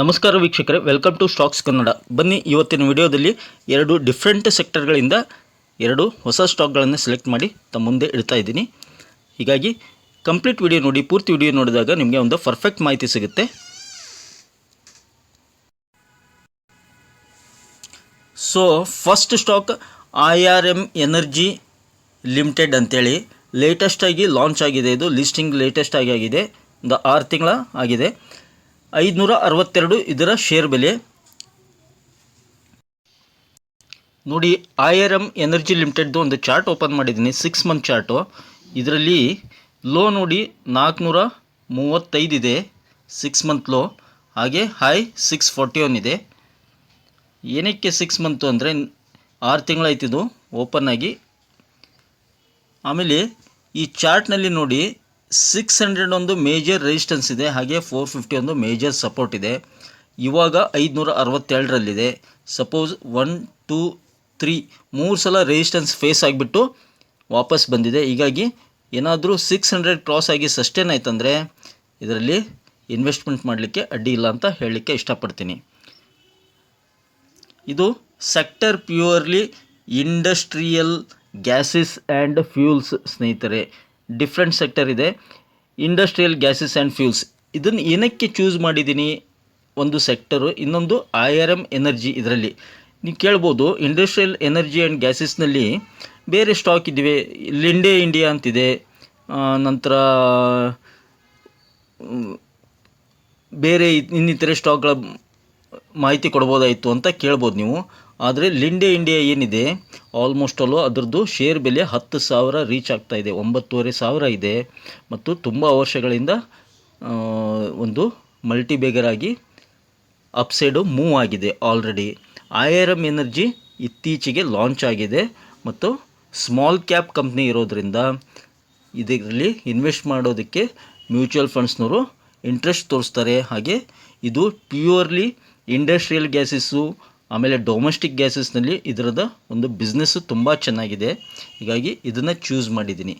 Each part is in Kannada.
ನಮಸ್ಕಾರ ವೀಕ್ಷಕರೇ ವೆಲ್ಕಮ್ ಟು ಸ್ಟಾಕ್ಸ್ ಕನ್ನಡ ಬನ್ನಿ, ಇವತ್ತಿನ ವಿಡಿಯೋದಲ್ಲಿ ಎರಡು ಡಿಫ್ರೆಂಟ್ ಸೆಕ್ಟರ್ಗಳಿಂದ ಎರಡು ಹೊಸ ಸ್ಟಾಕ್ಗಳನ್ನು ಸೆಲೆಕ್ಟ್ ಮಾಡಿ ತಮ್ಮ ಮುಂದೆ ಇಡ್ತಾ ಇದ್ದೀನಿ. ಹೀಗಾಗಿ ಕಂಪ್ಲೀಟ್ ವಿಡಿಯೋ ನೋಡಿ, ಪೂರ್ತಿ ವಿಡಿಯೋ ನೋಡಿದಾಗ ನಿಮಗೆ ಒಂದು ಪರ್ಫೆಕ್ಟ್ ಮಾಹಿತಿ ಸಿಗುತ್ತೆ. So first stock I R M Energy Limited ಅಂತೇಳಿ ಲೇಟೆಸ್ಟಾಗಿ ಲಾಂಚ್ ಆಗಿದೆ. ಇದು ಲಿಸ್ಟಿಂಗ್ ಲೇಟೆಸ್ಟ್ ಆಗಿ ಆಗಿದೆ. ಒಂದು ಆರು ತಿಂಗಳ ಆಗಿದೆ. ಐದುನೂರ ಅರವತ್ತೆರಡು ಇದರ ಶೇರ್ ಬೆಲೆ. ನೋಡಿ ಐ ಆರ್ ಎಂ ಎನರ್ಜಿ ಲಿಮಿಟೆಡ್ದು ಒಂದು ಚಾರ್ಟ್ ಓಪನ್ ಮಾಡಿದ್ದೀನಿ ಸಿಕ್ಸ್ ಮಂತ್ ಚಾರ್ಟು ಇದರಲ್ಲಿ ಲೋ ನೋಡಿ ನಾಲ್ಕುನೂರ ಮೂವತ್ತೈದು ಇದೆ ಸಿಕ್ಸ್ ಮಂತ್ ಲೋ ಹಾಗೆ ಹೈ ಸಿಕ್ಸ್ ಫೋರ್ಟಿ ಒನ್ ಇದೆ. ಏನಕ್ಕೆ ಸಿಕ್ಸ್ ಮಂತು ಅಂದರೆ ಆರು ತಿಂಗಳಾಯ್ತಿದು ಓಪನ್ ಆಗಿ. ಆಮೇಲೆ ಈ ಚಾರ್ಟ್ನಲ್ಲಿ ನೋಡಿ ಸಿಕ್ಸ್ ಹಂಡ್ರೆಡ್ ಒಂದು ಮೇಜರ್ ರೆಸಿಸ್ಟೆನ್ಸ್ ಇದೆ, ಹಾಗೆ ಫೋರ್ ಫಿಫ್ಟಿ ಒಂದು ಮೇಜರ್ ಸಪೋರ್ಟ್ ಇದೆ. ಇವಾಗ ಐದುನೂರ ಅರವತ್ತೆರಡರಲ್ಲಿದೆ ಸಪೋಸ್ ಒನ್ ಟೂ ತ್ರೀ ಮೂರು ಸಲ ರೆಸಿಸ್ಟೆನ್ಸ್ ಫೇಸ್ ಆಗಿಬಿಟ್ಟು ವಾಪಸ್ ಬಂದಿದೆ. ಹೀಗಾಗಿ ಏನಾದರೂ ಸಿಕ್ಸ್ ಹಂಡ್ರೆಡ್ ಕ್ರಾಸ್ ಆಗಿ ಸಸ್ಟೇನ್ ಆಯ್ತಂದರೆ ಇದರಲ್ಲಿ ಇನ್ವೆಸ್ಟ್ಮೆಂಟ್ ಮಾಡಲಿಕ್ಕೆ ಅಡ್ಡಿ ಇಲ್ಲ ಅಂತ ಹೇಳಲಿಕ್ಕೆ ಇಷ್ಟಪಡ್ತೀನಿ. ಇದು sector purely industrial gases and fuels ಸ್ನೇಹಿತರೆ. ಡಿಫ್ರೆಂಟ್ ಸೆಕ್ಟರ್ ಇದೆ. ಇಂಡಸ್ಟ್ರಿಯಲ್ ಗ್ಯಾಸಸ್ ಆ್ಯಂಡ್ ಫ್ಯೂಲ್ಸ್ ಇದನ್ನು ಏನಕ್ಕೆ ಚೂಸ್ ಮಾಡಿದ್ದೀನಿ ಒಂದು ಸೆಕ್ಟರು ಇನ್ನೊಂದು ಐ ಆರ್ ಎಂ ಎನರ್ಜಿ ಇದರಲ್ಲಿ. ನೀವು ಕೇಳ್ಬೋದು ಇಂಡಸ್ಟ್ರಿಯಲ್ ಎನರ್ಜಿ ಆ್ಯಂಡ್ ಗ್ಯಾಸಸ್ನಲ್ಲಿ ಬೇರೆ ಸ್ಟಾಕ್ ಇದ್ದೀವಿ. ಲಿಂಡೆ ಇಂಡಿಯಾ ಅಂತಿದೆ. ನಂತರ, ಬೇರೆ ಇನ್ನಿತರೆ ಸ್ಟಾಕ್ಗಳ ಮಾಹಿತಿ ಕೊಡ್ಬೋದಾಯಿತು ಅಂತ ಕೇಳ್ಬೋದು ನೀವು. ಆದರೆ ಲಿಂಡೆ ಇಂಡಿಯಾ ಏನಿದೆ? ಆಲ್ಮೋಸ್ಟ್ ಅಲ್ಲೂ ಅದರದ್ದು ಶೇರ್ ಬೆಲೆ ಹತ್ತು ಸಾವಿರ ರೀಚ್ ಆಗ್ತಾ ಇದೆ. ಒಂಬತ್ತುವರೆ ಸಾವಿರ ಇದೆ. ಮತ್ತು ತುಂಬ ವರ್ಷಗಳಿಂದ ಒಂದು ಒಂದು ಮಲ್ಟಿಬೇಗರ್ ಆಗಿ ಅಪ್ಸೈಡು ಮೂವ್ ಆಗಿದೆ already I R M Energy ಇತ್ತೀಚೆಗೆ ಲಾಂಚ್ ಆಗಿದೆ. ಮತ್ತು ಸ್ಮಾಲ್ ಕ್ಯಾಪ್ ಕಂಪ್ನಿ ಇರೋದರಿಂದ ಇದರಲ್ಲಿ ಇನ್ವೆಸ್ಟ್ ಮಾಡೋದಕ್ಕೆ ಮ್ಯೂಚುವಲ್ ಫಂಡ್ಸ್ನವರು ಇಂಟ್ರೆಸ್ಟ್ ತೋರಿಸ್ತಾರೆ. ಹಾಗೆ ಇದು ಪ್ಯೂರ್ಲಿ ಇಂಡಸ್ಟ್ರಿಯಲ್ ಗ್ಯಾಸಸ್ಸು ಆಮೇಲೆ ಡೊಮೆಸ್ಟಿಕ್ ಗ್ಯಾಸಸ್ನಲ್ಲಿ ಇದರದ ಒಂದು ಬಿಸ್ನೆಸ್ಸು ತುಂಬ ಚೆನ್ನಾಗಿದೆ. ಹೀಗಾಗಿ ಇದನ್ನು ಚೂಸ್ ಮಾಡಿದ್ದೀನಿ.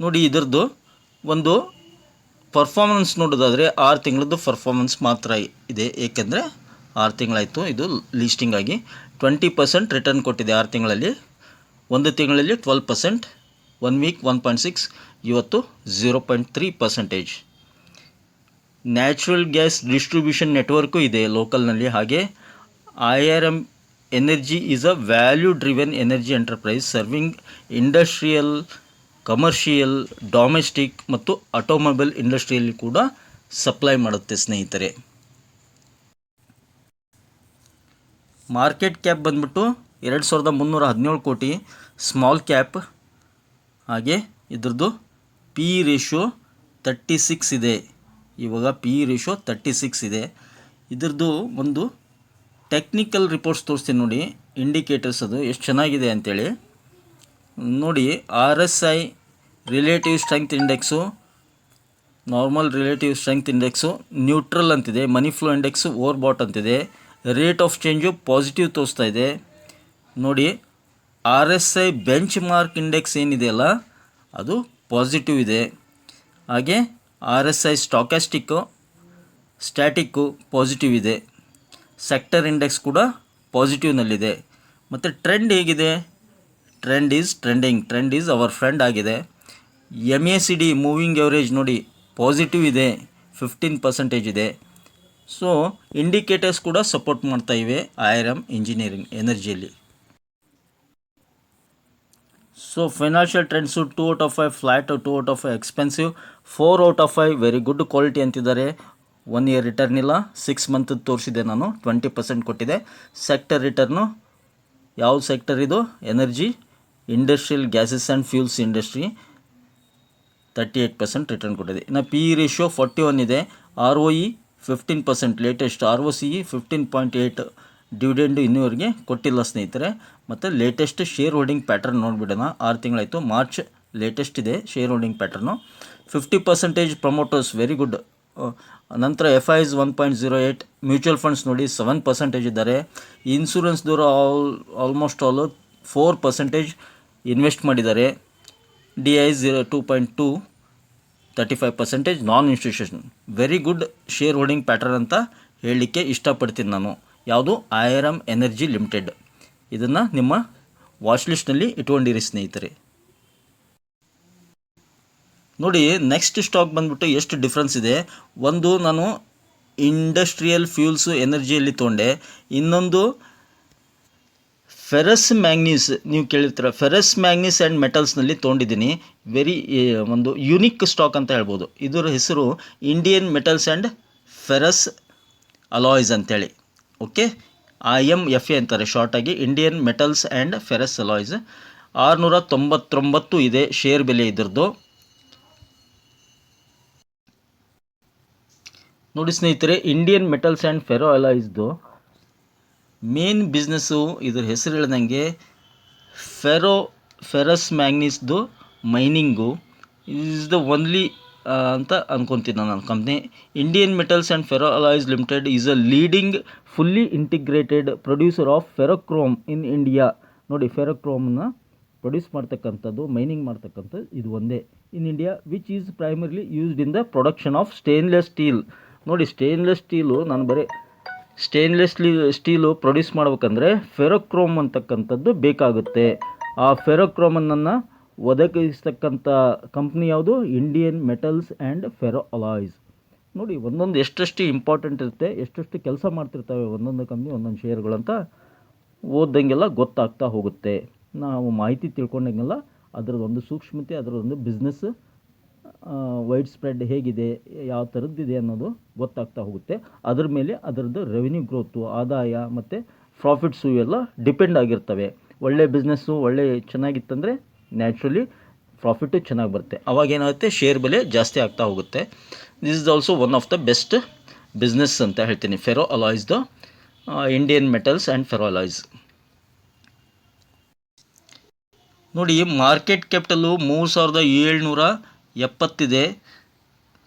ನೋಡಿ, ಇದರದ್ದು ಒಂದು ಪರ್ಫಾರ್ಮೆನ್ಸ್ ನೋಡೋದಾದರೆ ಆರು ತಿಂಗಳದ್ದು ಪರ್ಫಾರ್ಮೆನ್ಸ್ ಮಾತ್ರ ಇದೆ. ಏಕೆಂದರೆ ಆರು ತಿಂಗಳಾಯಿತು, ಇದು ಲೀಸ್ಟಿಂಗ್ ಆಗಿ. ಟ್ವೆಂಟಿ ಪರ್ಸೆಂಟ್ ರಿಟರ್ನ್ ಕೊಟ್ಟಿದೆ ಆರು ತಿಂಗಳಲ್ಲಿ. ಒಂದು ತಿಂಗಳಲ್ಲಿ twelve percent one week one point six ಇವತ್ತು zero point three percentage natural gas distribution network ಇದೆ ಲೋಕಲ್ನಲ್ಲಿ. ಹಾಗೆ I R M Energy is a value driven energy enterprise serving industrial, commercial, domestic ಮತ್ತು ಆಟೋಮೊಬೈಲ್ ಇಂಡಸ್ಟ್ರಿಯಲ್ಲಿ ಕೂಡ ಸಪ್ಲೈ ಮಾಡುತ್ತೆ ಸ್ನೇಹಿತರೆ. ಮಾರ್ಕೆಟ್ ಕ್ಯಾಪ್ ಬಂದ್ಬಿಟ್ಟು ಎರಡು ಸಾವಿರದ ಮುನ್ನೂರ ಹದಿನೇಳು ಕೋಟಿ ಸ್ಮಾಲ್ ಕ್ಯಾಪ್. ಹಾಗೆ ಇದ್ರದ್ದು ಪಿ ರೇಷಿಯೋ ತರ್ಟಿ ಸಿಕ್ಸ್ ಇದೆ. ಇವಾಗ ಪಿ ರೇಷಿಯೋ ತರ್ಟಿ ಸಿಕ್ಸ್ ಇದೆ. ಇದ್ರದ್ದು ಒಂದು ಟೆಕ್ನಿಕಲ್ ರಿಪೋರ್ಟ್ಸ್ ತೋರಿಸ್ತೀನಿ ನೋಡಿ ಇಂಡಿಕೇಟರ್ಸ್ ಅದು ಎಷ್ಟು ಚೆನ್ನಾಗಿದೆ ಅಂತೇಳಿ. ನೋಡಿ R S I relative strength index normal relative strength index neutral ಅಂತಿದೆ money flow index over bot ಅಂತಿದೆ. ರೇಟ್ ಆಫ್ ಚೇಂಜು ಪಾಸಿಟಿವ್ ತೋರಿಸ್ತಾ ಇದೆ. ನೋಡಿ R S I benchmark index ಏನಿದೆಯಲ್ಲ ಅದು ಪಾಸಿಟಿವ್ ಇದೆ. ಹಾಗೆ R S I stochastic static positive ಇದೆ. ಸೆಕ್ಟರ್ ಇಂಡೆಕ್ಸ್ ಕೂಡ ಪಾಸಿಟಿವ್ನಲ್ಲಿದೆ ಮತ್ತು ಟ್ರೆಂಡ್ ಹೇಗಿದೆ? Trend is trending trend is our friend ಆಗಿದೆ. M A C D moving average ನೋಡಿ ಪಾಸಿಟಿವ್ ಇದೆ. ಫಿಫ್ಟೀನ್ ಪರ್ಸೆಂಟೇಜ್ ಇದೆ. ಸೊ ಇಂಡಿಕೇಟರ್ಸ್ ಕೂಡ ಸಪೋರ್ಟ್ ಮಾಡ್ತಾ ಇವೆ. I R M engineering ಎನರ್ಜಿಯಲ್ಲಿ so financial trends two out of five flat two out of five expensive four out of five very good quality ಅಂತಿದ್ದಾರೆ. ಒನ್ ಇಯರ್ ರಿಟರ್ನ್ ಇಲ್ಲ. ಸಿಕ್ಸ್ ಮಂತ್ ತೋರಿಸಿದೆ ನಾನು. ಟ್ವೆಂಟಿ ಪರ್ಸೆಂಟ್ ಕೊಟ್ಟಿದೆ. ಸೆಕ್ಟರ್ ರಿಟರ್ನು ಯಾವ ಸೆಕ್ಟರ್ ಇದು? Energy industrial gases and fuels industry thirty eight percent return ಕೊಟ್ಟಿದೆ. ಇನ್ನು P E ratio forty one ಇದೆ. R O E fifteen percent latest R O C E fifteen point eight dividend ಇನ್ನೂವರೆಗೆ ಕೊಟ್ಟಿಲ್ಲ ಸ್ನೇಹಿತರೆ. ಮತ್ತು ಲೇಟೆಸ್ಟ್ ಶೇರ್ ಹೋಲ್ಡಿಂಗ್ ಪ್ಯಾಟರ್ನ್ ನೋಡಿಬಿಡೋಣ. ಆರು ತಿಂಗಳಾಯಿತು. ಮಾರ್ಚ್ ಲೇಟೆಸ್ಟ್ ಇದೆ share holding pattern fifty percentage promoters very good ನಂತರ F IIs one point zero eight mutual funds ನೋಡಿ ಸೆವೆನ್ ಪರ್ಸೆಂಟೇಜ್ ಇದ್ದಾರೆ. ಇನ್ಸೂರೆನ್ಸ್ದವರು all almost all four percentage invest ಮಾಡಿದ್ದಾರೆ. D I zero two point two thirty five percentage non institution very good share holding pattern ಅಂತ ಹೇಳಲಿಕ್ಕೆ ಇಷ್ಟಪಡ್ತೀನಿ ನಾನು. ಯಾವುದು? ಐರಮ್ ಎನರ್ಜಿ ಲಿಮಿಟೆಡ್ ಇದನ್ನು ನಿಮ್ಮ ವಾಚ್ ಲಿಸ್ಟ್ನಲ್ಲಿ ಇಟ್ಕೊಂಡಿರಿ ಸ್ನೇಹಿತರೆ. ನೋಡಿ ನೆಕ್ಸ್ಟ್ ಸ್ಟಾಕ್ ಬಂದ್ಬಿಟ್ಟು ಎಷ್ಟು ಡಿಫ್ರೆನ್ಸ್ ಇದೆ? ಒಂದು ನಾನು ಇಂಡಸ್ಟ್ರಿಯಲ್ ಫ್ಯೂಲ್ಸು ಎನರ್ಜಿಯಲ್ಲಿ ತೊಗೊಂಡೆ. ಇನ್ನೊಂದು ಫೆರಸ್ ಮ್ಯಾಂಗ್ನೀಸ್ ನೀವು ಕೇಳಿರ್ತೀರ. ಫೆರಸ್ ಮ್ಯಾಂಗ್ನೀಸ್ ಆ್ಯಂಡ್ ಮೆಟಲ್ಸ್ನಲ್ಲಿ ತೊಗೊಂಡಿದ್ದೀನಿ. ವೆರಿ ಒಂದು ಯುನಿಕ್ ಸ್ಟಾಕ್ ಅಂತ ಹೇಳ್ಬೋದು. ಇದರ ಹೆಸರು Indian Metals and Ferrous Alloys ಅಂತೇಳಿ. Okay I M F A ಅಂತಾರೆ ಶಾರ್ಟಾಗಿ Indian Metals and Ferrous Alloys ಆರುನೂರ ತೊಂಬತ್ತೊಂಬತ್ತು ಇದೆ ಶೇರ್ ಬೆಲೆ ಇದ್ರದ್ದು. ನೋಡಿ ಸ್ನೇಹಿತರೆ ಇಂಡಿಯನ್ ಮೆಟಲ್ಸ್ ಆ್ಯಂಡ್ ಫೆರೋ ಅಲಾಯ್ಸ್ದು ಮೇನ್ ಬಿಸ್ನೆಸ್ಸು ಇದ್ರ ಹೆಸರು ಹೇಳ್ದಂಗೆ ಫೆರೋ ಫೆರಸ್ ಮ್ಯಾಂಗ್ನೀಸ್ದು ಮೈನಿಂಗು ಇಸ್ ದ ಒನ್ಲಿ ಅಂತ ಅನ್ಕೊತೀನಿ ನಾನು company Indian Metals and Ferro Alloys limited is a leading fully integrated producer of ferrochrome in India ನೋಡಿ ಫೆರೋಕ್ರೋಮ್ನ ಪ್ರೊಡ್ಯೂಸ್ ಮಾಡ್ತಕ್ಕಂಥದ್ದು ಮೈನಿಂಗ್ ಮಾಡ್ತಕ್ಕಂಥದ್ದು ಇದು ಒಂದೇ. In India which is primarily used in the production of stainless steel ನೋಡಿ ಸ್ಟೇನ್ಲೆಸ್ ಸ್ಟೀಲು ನಾನು ಬರೀ ಸ್ಟೇನ್ಲೆಸ್ ಸ್ಟೀಲು ಪ್ರೊಡ್ಯೂಸ್ ಮಾಡ್ಬೇಕಂದ್ರೆ ಫೆರೋಕ್ರೋಮ್ ಅಂತಕ್ಕಂಥದ್ದು ಬೇಕಾಗುತ್ತೆ. ಆ ಫೆರೋಕ್ರೋಮನ್ನು ಒದಗಿಸ್ತಕ್ಕಂಥ ಕಂಪ್ನಿ ಯಾವುದು? Indian Metals and Ferro Alloys ನೋಡಿ, ಒಂದೊಂದು ಎಷ್ಟೆಷ್ಟು ಇಂಪಾರ್ಟೆಂಟ್ ಇರುತ್ತೆ, ಎಷ್ಟೆಷ್ಟು ಕೆಲಸ ಮಾಡ್ತಿರ್ತವೆ ಒಂದೊಂದು ಕಂಪ್ನಿ, ಒಂದೊಂದು ಶೇರ್ಗಳಂತ ಓದ್ದಂಗೆಲ್ಲ ಗೊತ್ತಾಗ್ತಾ ಹೋಗುತ್ತೆ. ನಾವು ಮಾಹಿತಿ ತಿಳ್ಕೊಂಡಂಗೆಲ್ಲ ಒಂದು ಸೂಕ್ಷ್ಮತೆ, ಅದರದೊಂದು ಬಿಸ್ನೆಸ್ ವೈಡ್ ಸ್ಪ್ರೆಡ್ ಹೇಗಿದೆ, ಯಾವ ಥರದ್ದಿದೆ ಅನ್ನೋದು ಗೊತ್ತಾಗ್ತಾ ಹೋಗುತ್ತೆ. ಅದ್ರ ಮೇಲೆ ಅದರದ್ದು ರೆವಿನ್ಯೂ ಗ್ರೋತು ಆದಾಯ ಮತ್ತು ಪ್ರಾಫಿಟ್ಸು ಎಲ್ಲ ಡಿಪೆಂಡ್ ಆಗಿರ್ತವೆ. ಒಳ್ಳೆ ಬಿಸ್ನೆಸ್ಸು ಒಳ್ಳೆ ಚೆನ್ನಾಗಿತ್ತಂದರೆ ನ್ಯಾಚುರಲಿ ಪ್ರಾಫಿಟ್ಟು ಚೆನ್ನಾಗಿ ಬರುತ್ತೆ. ಅವಾಗ ಏನಾಗುತ್ತೆ? ಶೇರ್ ಬೆಲೆ ಜಾಸ್ತಿ ಆಗ್ತಾ ಹೋಗುತ್ತೆ. This is also one of the best business ಅಂತ ಹೇಳ್ತೀನಿ. Ferro the Indian metals and ferro alloys ನೋಡಿ ಮಾರ್ಕೆಟ್ ಕ್ಯಾಪಿಟಲು ಮೂರು ಸಾವಿರದ ಏಳ್ನೂರ ಎಪ್ಪತ್ತಿದೆ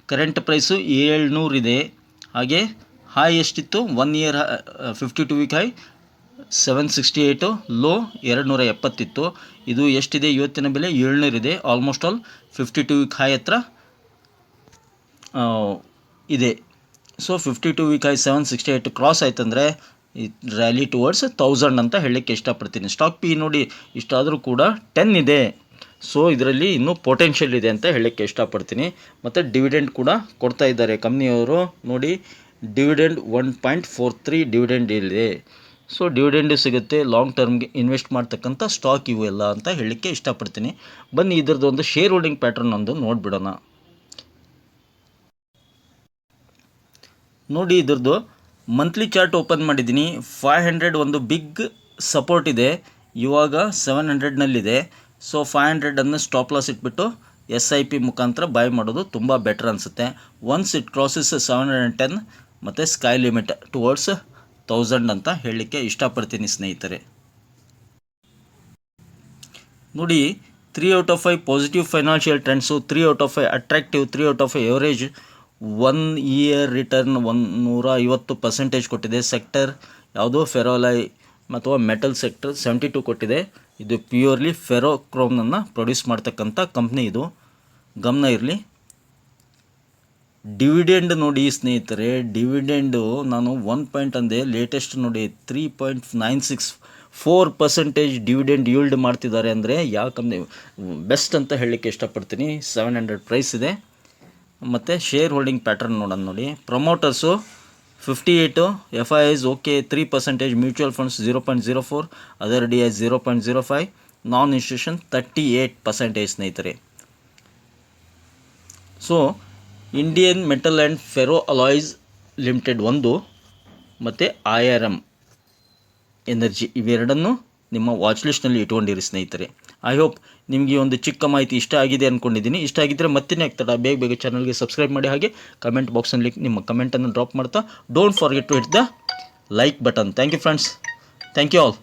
ಕರೆಂಟ್ ಪ್ರೈಸು ಏಳ್ನೂರಿದೆ ಹಾಗೆ ಹೈ ಎಷ್ಟಿತ್ತು one year fifty two week high seven sixty eight low ಎರಡು ನೂರ ಎಪ್ಪತ್ತಿತ್ತು ಇದು ಎಷ್ಟಿದೆ? ಇವತ್ತಿನ ಬೆಲೆ ಏಳ್ನೂರಿದೆ. Almost all fifty two week high ಹತ್ರ ಇದೆ. So fifty two week high seven sixty eight cross ಆಯ್ತಂದರೆ rally towards thousand ಅಂತ ಹೇಳಲಿಕ್ಕೆ ಇಷ್ಟಪಡ್ತೀನಿ. ಸ್ಟಾಕ್ ಪಿ ನೋಡಿ, ಇಷ್ಟಾದರೂ ಕೂಡ ಟೆನ್ ಇದೆ. ಸೊ ಇದರಲ್ಲಿ ಇನ್ನೂ ಪೊಟೆನ್ಷಿಯಲ್ ಇದೆ ಅಂತ ಹೇಳಲಿಕ್ಕೆ ಇಷ್ಟಪಡ್ತೀನಿ. ಮತ್ತು ಡಿವಿಡೆಂಡ್ ಕೂಡ ಕೊಡ್ತಾ ಇದ್ದಾರೆ. ಕಂಪ್ನಿಯವರು ನೋಡಿ dividend one point four three dividend ಇದೆ. ಸೊ ಡಿವಿಡೆಂಡು ಸಿಗುತ್ತೆ ಲಾಂಗ್ ಟರ್ಮ್ಗೆ ಇನ್ವೆಸ್ಟ್ ಮಾಡ್ತಕ್ಕಂಥ ಸ್ಟಾಕ್ ಇವು ಎಲ್ಲ ಅಂತ ಹೇಳಲಿಕ್ಕೆ ಇಷ್ಟಪಡ್ತೀನಿ. ಬನ್ನಿ, ಇದ್ರದ್ದು ಒಂದು ಶೇರ್ ಹೋಲ್ಡಿಂಗ್ ಪ್ಯಾಟ್ರನ್ ಒಂದು ನೋಡಿಬಿಡೋಣ. ನೋಡಿ, ಇದ್ರದ್ದು ಮಂತ್ಲಿ ಚಾರ್ಟ್ ಓಪನ್ ಮಾಡಿದ್ದೀನಿ. ಫೈವ್ ಹಂಡ್ರೆಡ್ ಒಂದು ಬಿಗ್ ಸಪೋರ್ಟ್ ಇದೆ. ಇವಾಗ ಸೆವೆನ್ ಹಂಡ್ರೆಡ್ನಲ್ಲಿದೆ ಸೊ ಫೈವ್ ಹಂಡ್ರೆಡನ್ನು ಸ್ಟಾಪ್ ಲಾಸ್ ಇಟ್ಬಿಟ್ಟು ಎಸ್ ಐ ಪಿ ಮುಖಾಂತರ ಬೈ ಮಾಡೋದು ತುಂಬ ಬೆಟ್ರ್ ಅನಿಸುತ್ತೆ. Once it crosses seven hundred ten ಮತ್ತು ಸ್ಕೈ ಲಿಮಿಟ್ ಟುವರ್ಡ್ಸ್ ತೌಸಂಡ್ ಅಂತ ಹೇಳಲಿಕ್ಕೆ ಇಷ್ಟಪಡ್ತೀನಿ ಸ್ನೇಹಿತರೆ. ನೋಡಿ three out of five positive financial trends three out of five attractive three out of five average one year return one ನೂರ ಐವತ್ತು ಪರ್ಸೆಂಟೇಜ್ ಕೊಟ್ಟಿದೆ. ಸೆಕ್ಟರ್ ಯಾವುದೋ ಫೆರೋಲೈ ಅಥವಾ ಮೆಟಲ್ ಸೆಕ್ಟರ್ ಸೆವೆಂಟಿ ಟು ಕೊಟ್ಟಿದೆ. ಇದು ಪ್ಯೂರ್ಲಿ ಫೆರೋಕ್ರೋಮ್ನನ್ನು ಪ್ರೊಡ್ಯೂಸ್ ಮಾಡ್ತಕ್ಕಂಥ ಕಂಪ್ನಿ ಇದು. ಗಮನ ಇರಲಿ. ಡಿವಿಡೆಂಡ್ ನೋಡಿ ಸ್ನೇಹಿತರೆ, ಡಿವಿಡೆಂಡು ನಾನು ಒನ್ ಪಾಯಿಂಟ್ ಅಂದೆ ಲೇಟೆಸ್ಟ್ ನೋಡಿ three point nine six four percentage dividend yield ಮಾಡ್ತಿದ್ದಾರೆ ಅಂದರೆ ಯಾವ ಕಂಪ್ನಿ ಬೆಸ್ಟ್ ಅಂತ ಹೇಳಲಿಕ್ಕೆ ಇಷ್ಟಪಡ್ತೀನಿ. ಸೆವೆನ್ ಹಂಡ್ರೆಡ್ ಪ್ರೈಸ್ ಇದೆ. ಮತ್ತು ಶೇರ್ ಹೋಲ್ಡಿಂಗ್ ಪ್ಯಾಟರ್ನ್ ನೋಡೋಣ ನೋಡಿ. Promoters fifty eight F I Is okay three percentage mutual funds zero point zero four other D I zero point zero five non institution thirty eight percentage ಸ್ನೇಹಿತರೆ. So Indian Metal and Ferro Alloys Limited ಒಂದು, ಮತ್ತು ಐ ಆರ್ ಎಂ ಎನರ್ಜಿ ಇವೆರಡನ್ನು ನಿಮ್ಮ ವಾಚ್ ಲಿಸ್ಟ್ನಲ್ಲಿ ಇಟ್ಕೊಂಡಿರಿ ಸ್ನೇಹಿತರೆ. ಐ ಹೋಪ್ ನಿಮಗೆ ಒಂದು ಚಿಕ್ಕ ಮಾಹಿತಿ ಇಷ್ಟ ಆಗಿದೆ ಅಂದ್ಕೊಂಡಿದ್ದೀನಿ ಇಷ್ಟ ಆಗಿದ್ದರೆ ಮತ್ತೆ ಆಗ್ತಡ ಬೇಗ ಬೇಗ ಚಾನಲ್ಗೆ ಸಬ್ಸ್ಕ್ರೈಬ್ ಮಾಡಿ. ಹಾಗೆ ಕಮೆಂಟ್ ಬಾಕ್ಸಲ್ಲಿ ನಿಮ್ಮ ಕಮೆಂಟನ್ನು ಡ್ರಾಪ್ ಮಾಡ್ತಾ don't forget to hit the like button thank you friends thank you all